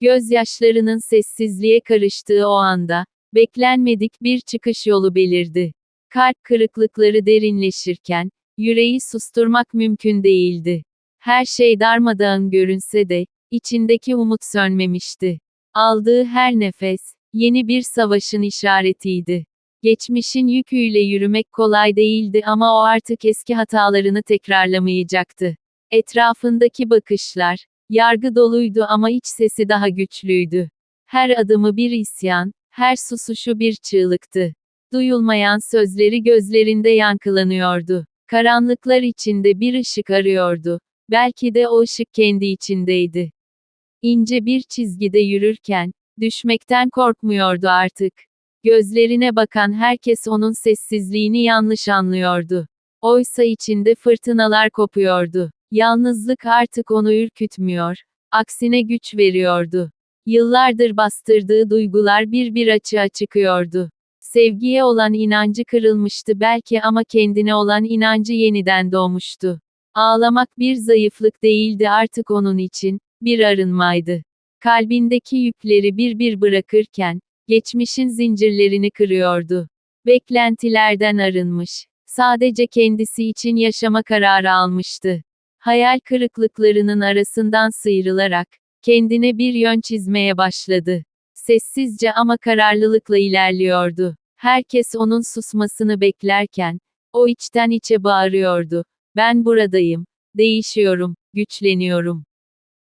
Gözyaşlarının sessizliğe karıştığı o anda, beklenmedik bir çıkış yolu belirdi. Kalp kırıklıkları derinleşirken, yüreği susturmak mümkün değildi. Her şey darmadağın görünse de, içindeki umut sönmemişti. Aldığı her nefes, yeni bir savaşın işaretiydi. Geçmişin yüküyle yürümek kolay değildi ama o artık eski hatalarını tekrarlamayacaktı. Etrafındaki bakışlar, yargı doluydu ama iç sesi daha güçlüydü. Her adımı bir isyan, her susuşu bir çığlıktı. Duyulmayan sözleri gözlerinde yankılanıyordu. Karanlıklar içinde bir ışık arıyordu. Belki de o ışık kendi içindeydi. İnce bir çizgide yürürken, düşmekten korkmuyordu artık. Gözlerine bakan herkes onun sessizliğini yanlış anlıyordu. Oysa içinde fırtınalar kopuyordu. Yalnızlık artık onu ürkütmüyor, aksine güç veriyordu. Yıllardır bastırdığı duygular bir bir açığa çıkıyordu. Sevgiye olan inancı kırılmıştı belki ama kendine olan inancı yeniden doğmuştu. Ağlamak bir zayıflık değildi artık onun için, bir arınmaydı. Kalbindeki yükleri bir bir bırakırken, geçmişin zincirlerini kırıyordu. Beklentilerden arınmış, sadece kendisi için yaşama kararı almıştı. Hayal kırıklıklarının arasından sıyrılarak, kendine bir yön çizmeye başladı. Sessizce ama kararlılıkla ilerliyordu. Herkes onun susmasını beklerken, o içten içe bağırıyordu. Ben buradayım, değişiyorum, güçleniyorum.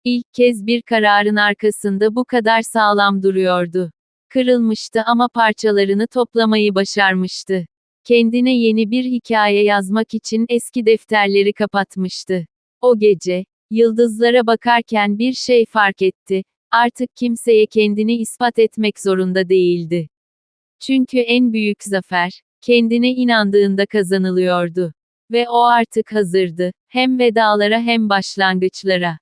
İlk kez bir kararın arkasında bu kadar sağlam duruyordu. Kırılmıştı ama parçalarını toplamayı başarmıştı. Kendine yeni bir hikaye yazmak için eski defterleri kapatmıştı. O gece, yıldızlara bakarken bir şey fark etti. Artık kimseye kendini ispat etmek zorunda değildi. Çünkü en büyük zafer, kendine inandığında kazanılıyordu. Ve o artık hazırdı, hem vedalara hem başlangıçlara.